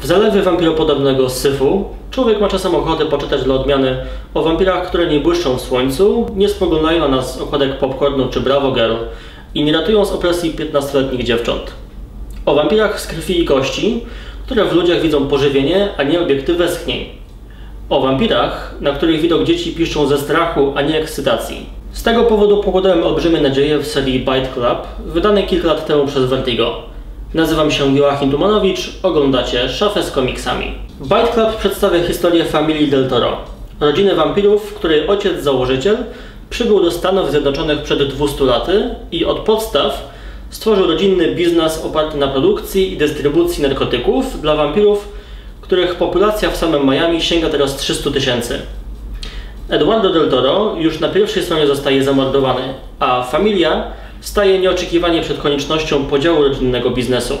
W zalewie wampiropodobnego syfu człowiek ma czasem ochotę poczytać dla odmiany o wampirach, które nie błyszczą w słońcu, nie spoglądają na nas z okładek popcornu czy Bravo Girl i nie ratują z opresji 15-letnich dziewcząt. O wampirach z krwi i kości, które w ludziach widzą pożywienie, a nie obiekty westchnień. O wampirach, na których widok dzieci piszczą ze strachu, a nie ekscytacji. Z tego powodu pokładałem olbrzymie nadzieje w serii Bite Club, wydanej kilka lat temu przez Vertigo. Nazywam się Joachim Tumanowicz, oglądacie Szafę z komiksami. Bite Club przedstawia historię familii Del Toro, rodziny wampirów, której ojciec założyciel przybył do Stanów Zjednoczonych przed 200 laty i od podstaw stworzył rodzinny biznes oparty na produkcji i dystrybucji narkotyków dla wampirów, których populacja w samym Miami sięga teraz 300 tysięcy. Eduardo Del Toro już na pierwszej stronie zostaje zamordowany, a familia staje nieoczekiwanie przed koniecznością podziału rodzinnego biznesu.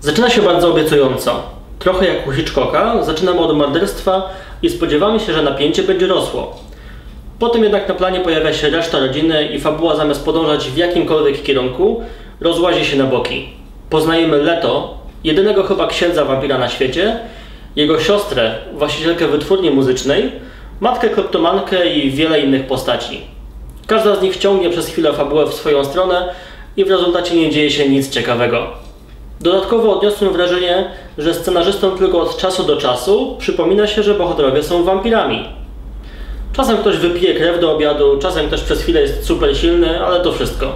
Zaczyna się bardzo obiecująco. Trochę jak u Hitchcocka, zaczynamy od morderstwa i spodziewamy się, że napięcie będzie rosło. Potem jednak na planie pojawia się reszta rodziny i fabuła zamiast podążać w jakimkolwiek kierunku, rozłazi się na boki. Poznajemy Leto, jedynego chyba księdza wampira na świecie, jego siostrę, właścicielkę wytwórni muzycznej, matkę kleptomankę i wiele innych postaci. Każda z nich ciągnie przez chwilę fabułę w swoją stronę i w rezultacie nie dzieje się nic ciekawego. Dodatkowo odniosłem wrażenie, że scenarzystom tylko od czasu do czasu przypomina się, że bohaterowie są wampirami. Czasem ktoś wypije krew do obiadu, czasem ktoś przez chwilę jest super silny, ale to wszystko.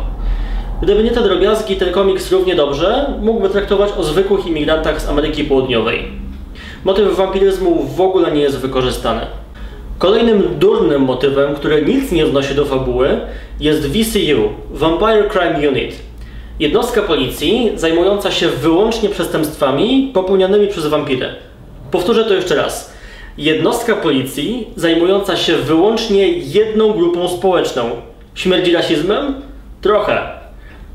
Gdyby nie te drobiazgi, ten komiks równie dobrze mógłby traktować o zwykłych imigrantach z Ameryki Południowej. Motyw wampiryzmu w ogóle nie jest wykorzystany. Kolejnym durnym motywem, który nic nie wnosi do fabuły, jest VCU Vampire Crime Unit. Jednostka policji zajmująca się wyłącznie przestępstwami popełnianymi przez wampiry. Powtórzę to jeszcze raz. Jednostka policji zajmująca się wyłącznie jedną grupą społeczną. Śmierdzi rasizmem? Trochę.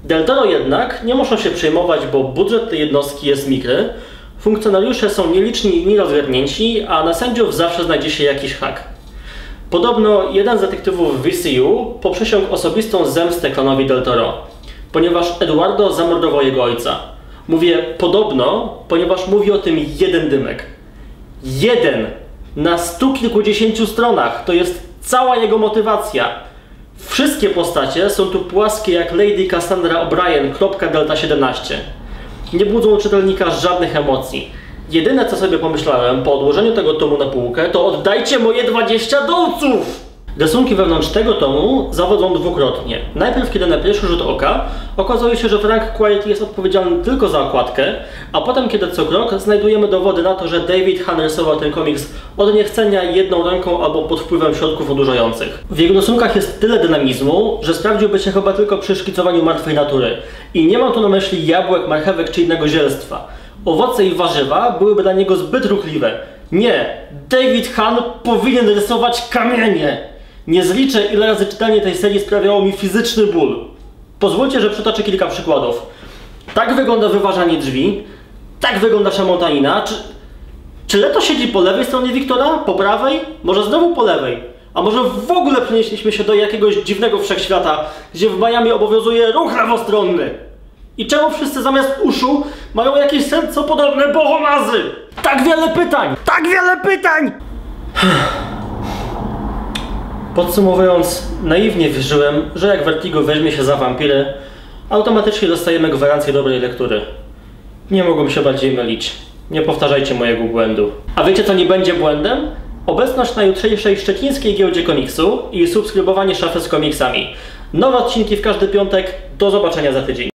Del Toro jednak nie muszą się przejmować, bo budżet tej jednostki jest mikry, funkcjonariusze są nieliczni i nierozgarnięci, a na sędziów zawsze znajdzie się jakiś hak. Podobno jeden z detektywów VCU poprzysiągł osobistą zemstę klanowi Del Toro, ponieważ Eduardo zamordował jego ojca. Mówię podobno, ponieważ mówi o tym jeden dymek. Jeden! Na stu kilkudziesięciu stronach! To jest cała jego motywacja. Wszystkie postacie są tu płaskie jak Lady Cassandra O'Brien, kropka Delta 17. Nie budzą u czytelnika żadnych emocji. Jedyne co sobie pomyślałem po odłożeniu tego tomu na półkę, to oddajcie moje 20 dolców! Rysunki wewnątrz tego tomu zawodzą dwukrotnie. Najpierw, kiedy na pierwszy rzut oka okazuje się, że Frank Quiet jest odpowiedzialny tylko za okładkę, a potem, kiedy co krok znajdujemy dowody na to, że David Han rysował ten komiks od niechcenia jedną ręką albo pod wpływem środków odurzających. W jego rysunkach jest tyle dynamizmu, że sprawdziłby się chyba tylko przy szkicowaniu martwej natury. I nie mam tu na myśli jabłek, marchewek czy innego zielstwa. Owoce i warzywa byłyby dla niego zbyt ruchliwe. Nie, David Han powinien rysować kamienie! Nie zliczę, ile razy czytanie tej serii sprawiało mi fizyczny ból. Pozwólcie, że przytoczę kilka przykładów. Tak wygląda wyważanie drzwi, tak wygląda szamotanina. Czy, czy Leto siedzi po lewej stronie Wiktora? Po prawej? Może znowu po lewej? A może w ogóle przenieśliśmy się do jakiegoś dziwnego wszechświata, gdzie w Miami obowiązuje ruch lewostronny? I czemu wszyscy zamiast uszu mają jakieś podobne bohomazy? Tak wiele pytań! Tak wiele pytań! Podsumowując, naiwnie wierzyłem, że jak Vertigo weźmie się za wampiry, automatycznie dostajemy gwarancję dobrej lektury. Nie mogłem się bardziej mylić. Nie powtarzajcie mojego błędu. A wiecie co nie będzie błędem? Obecność na jutrzejszej szczecińskiej giełdzie komiksu i subskrybowanie szafy z komiksami. Nowe odcinki w każdy piątek. Do zobaczenia za tydzień.